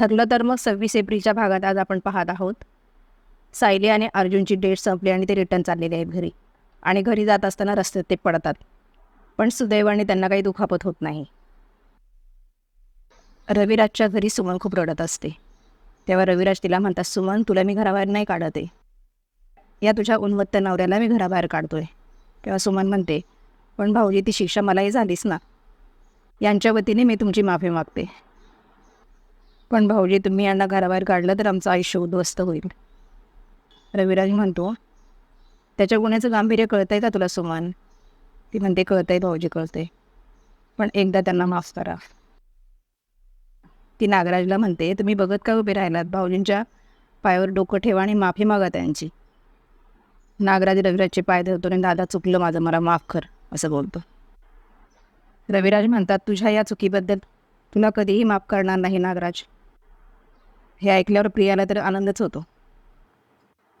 ठरलं तर मग सव्वीस एप्रिलच्या भागात आज आपण पाहत आहोत. सायली आणि अर्जुनची डेट संपली आणि ते रिटर्न चाललेले आहेत घरी. आणि घरी जात असताना रस्त्यात ते पडतात. पण सुदैवाने त्यांना काही दुखापत होत नाही. रविराजच्या घरी सुमन खूप रडत असते. तेव्हा रविराज तिला म्हणतात सुमन तुला मी घराबाहेर नाही काढत. आहे या तुझ्या उन्मत्त नवऱ्याला मी घराबाहेर काढतोय. तेव्हा सुमन म्हणते पण भाऊजी ती शिक्षा मलाही झालीच ना. यांच्या वतीने मी तुमची माफी मागते. पण भाऊजी तुम्ही यांना घराबाहेर काढलं तर आमचं आयुष्य उद्ध्वस्त होईल. रविराज म्हणतो त्याच्या गुन्ह्याचं गांभीर्य कळतंय का तुला सुमान? ती म्हणते कळतंय भाऊजी कळते पण एकदा त्यांना माफ करा. ती नागराजला म्हणते तुम्ही बघत का उभे राहिलात? भाऊजींच्या पायावर डोकं ठेवा आणि माफी मागा त्यांची. नागराज रविराजचे पाय धरतो आणि दादा चुकलं माझं मला माफ कर असं बोलतो. रविराज म्हणतात तुझ्या या चुकीबद्दल तुला कधीही माफ करणार नाही नागराज. हे ऐकल्यावर प्रियाला तर आनंदच होतो.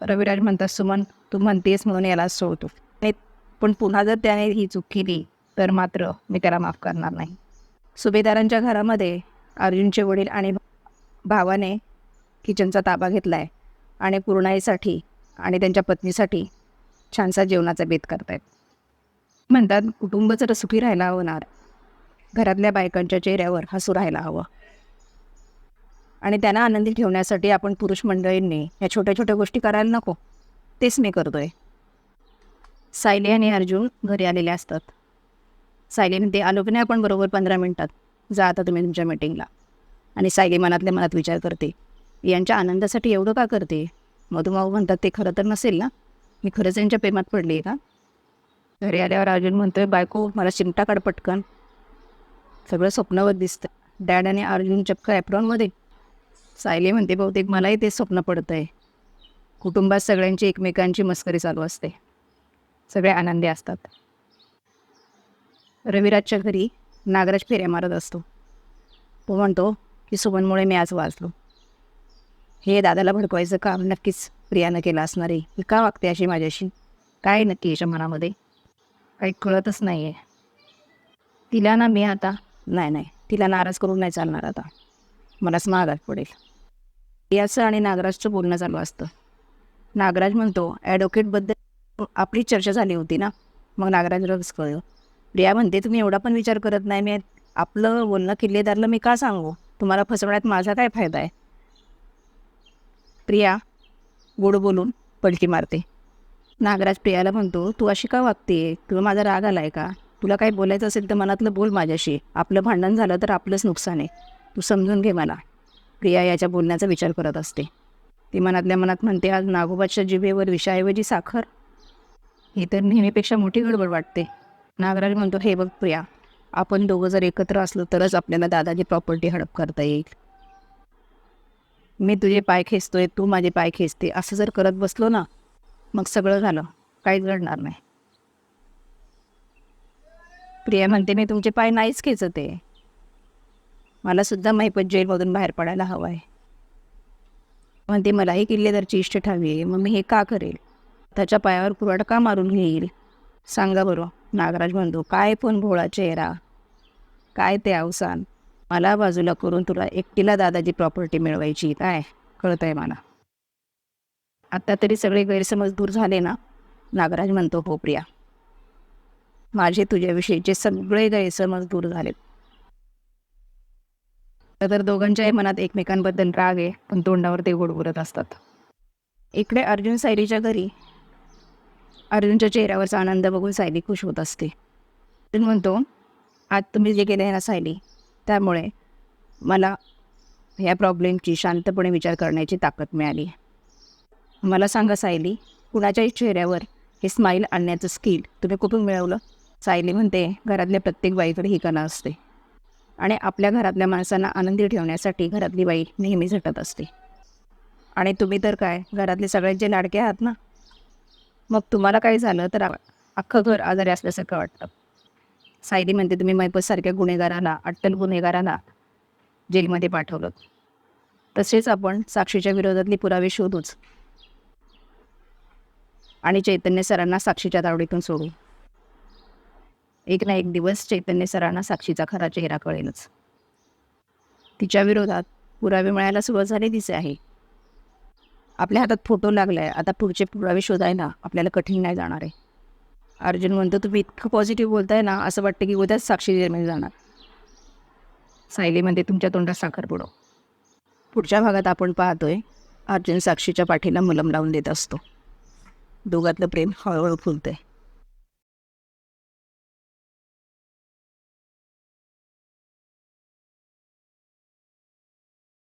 रविराज म्हणतात सुमन तू म्हणतेस म्हणून याला सोडतो. नाही पण पुन्हा जर त्याने ही चूक केली तर मात्र मी त्याला माफ करणार नाही. सुभेदारांच्या घरामध्ये अर्जुनचे वडील आणि भावाने किचनचा ताबा घेतला आहे आणि पूर्णाईसाठी आणि त्यांच्या पत्नीसाठी छानसा जेवणाचा बेत करतायत. म्हणतात कुटुंब जर सुखी राहायला हवं ना. घरातल्या बायकांच्या चेहऱ्यावर हसू राहायला हवं. आणि त्यांना आनंदी ठेवण्यासाठी आपण पुरुष मंडळींनी या छोट्या छोट्या गोष्टी करायला नको. तेच मी करतोय. सायली आणि अर्जुन घरी आलेले असतात. सायली म्हणते आलो की नाही आपण बरोबर पंधरा मिनटात? जा आता तुम्ही तुमच्या मीटिंगला आणि सायली मनातल्या मनात विचार करते यांच्या आनंदासाठी एवढं का करते? मधुमाऊ म्हणतात ते खरं तर नसेल ना? मी खरंच यांच्या प्रेमात पडली आहे का? घरी आल्यावर अर्जुन म्हणतोय बायको मला चिमटा काढ पटकन. सगळं स्वप्नावर दिसतं डॅड आणि अर्जुन चक्क ॲप्रॉनमध्ये सायली म्हणते बहुतेक मलाही ते स्वप्न पडतं आहे कुटुंबात सगळ्यांची एकमेकांची मस्करी चालू असते. सगळे आनंदी असतात. रविराजच्या घरी नागराज फेऱ्या मारत असतो. तो म्हणतो की सुमनमुळे मी आज वाचलो. हे दादाला भडकवायचं काम नक्कीच प्रियानं केलं असणार आहे. ही का वागते अशी माझ्याशी? काय नक्की याच्या मनामध्ये? काही कळतच नाही आहे तिला ना मी आता नाही नाही. तिला नाराज करून नाही चालणार आता. मलाच महागात पडेल. याचं आणि नागराजचं बोलणं चालू असतं. नागराज म्हणतो ॲडव्होकेटबद्दल आपली चर्चा झाली होती ना? मग नागराज रस कळलं. प्रिया म्हणते तुम्ही एवढा पण विचार करत नाही मी आपलं बोलणं किल्लेदारला मी का सांगू? तुम्हाला फसवण्यात माझा काय फायदा आहे? प्रिया गोड बोलून पलटी मारते. नागराज प्रियाला म्हणतो तू अशी का वागते तुला माझा राग आला आहे का? तुला काही बोलायचं असेल तर मनातलं बोल माझ्याशी. आपलं भांडण झालं तर आपलंच नुकसान आहे. तू समजून घे मला. प्रिया याच्या बोलण्याचा विचार करत असते. ती मनातल्या मनात म्हणते आज नागोबाच्या जिभेवर विषाऐवजी साखर. ही तर नेहमीपेक्षा मोठी गडबड वाटते. नागराज म्हणतो हे बघ प्रिया आपण दोघं जर एकत्र असलो तरच आपल्याला दादाची प्रॉपर्टी हडप करता येईल. मी तुझे पाय खेचतोय तू माझे पाय खेचते असं जर करत बसलो ना मग सगळं झालं काहीच घडणार नाही. प्रिया म्हणते मी तुमचे पाय नाहीच खेचते. मला सुद्धा महिपत जेलमधून बाहेर पडायला हवं आहे म्हणते मलाही किल्लेदारची इष्ट ठावी आहे मग मी हे का करेल? त्याच्या पायावर कुराड का मारून घेईल. सांगा बरं नागराज म्हणतो काय पण भोळा चेहरा. काय ते अवसान. मला बाजूला करून तुला एकटीला दादाची प्रॉपर्टी मिळवायची काय? कळत आहे मला. आत्ता तरी सगळे गैरसमज दूर झाले ना? नागराज म्हणतो हो प्रिया. माझे तुझ्याविषयीचे सगळे गैरसमज दूर झालेत. तर दोघांच्याही मनात एकमेकांबद्दल राग आहे पण तोंडावर ते गोड बोलत असतात. इकडे अर्जुन सायलीच्या घरी. अर्जुनच्या चेहऱ्यावरचा आनंद बघून सायली खुश होत असते. अर्जुन म्हणतो आज तुम्ही जे केले ना सायली त्यामुळे मला ह्या प्रॉब्लेमची शांतपणे विचार करण्याची ताकद मिळाली. मला सांगा सायली कुणाच्याही चेहऱ्यावर हे स्माईल आणण्याचं स्किल तुम्ही कुठून मिळवलं? सायली म्हणते घरातल्या प्रत्येक बाईकडे ही कला असते. आणि आपल्या घरातल्या माणसांना आनंदी ठेवण्यासाठी घरातली बाई नेहमी झटत असते. आणि तुम्ही तर काय घरातले सगळ्यांचे लाडके आहात ना? मग तुम्हाला काय झालं तर अख्खं घर आजारी असल्यासारखं वाटतं. सायली म्हणते तुम्ही मैपतसारख्या गुन्हेगाराला अट्टल गुन्हेगाराला जेलमध्ये पाठवलं. तसेच आपण साक्षीच्या विरोधातली पुरावे शोधूच. आणि चैतन्य सरांना साक्षीच्या तावडीतून सोडू. एक ना एक दिवस चैतन्य सरांना साक्षीचा खरा चेहरा कळेलच. तिच्या विरोधात पुरावे मिळायला सुरुवात झालेलीच आहे. आपल्या हातात फोटो लागलाय आता पुढचे पुरावे शोधायला आपल्याला कठीण नाही जाणार आहे. अर्जुन म्हणतो तुम्ही इतकं पॉझिटिव्ह बोलताय ना असं वाटतं की उद्याच साक्षी निर्माण जाणार. सायलीमध्ये तुमच्या तोंडात साखर पुडो पुढच्या भागात आपण पाहतोय अर्जुन साक्षीच्या पाठीला मलम लावून देत असतो. दोघातलं प्रेम हळूहळू फुलतंय.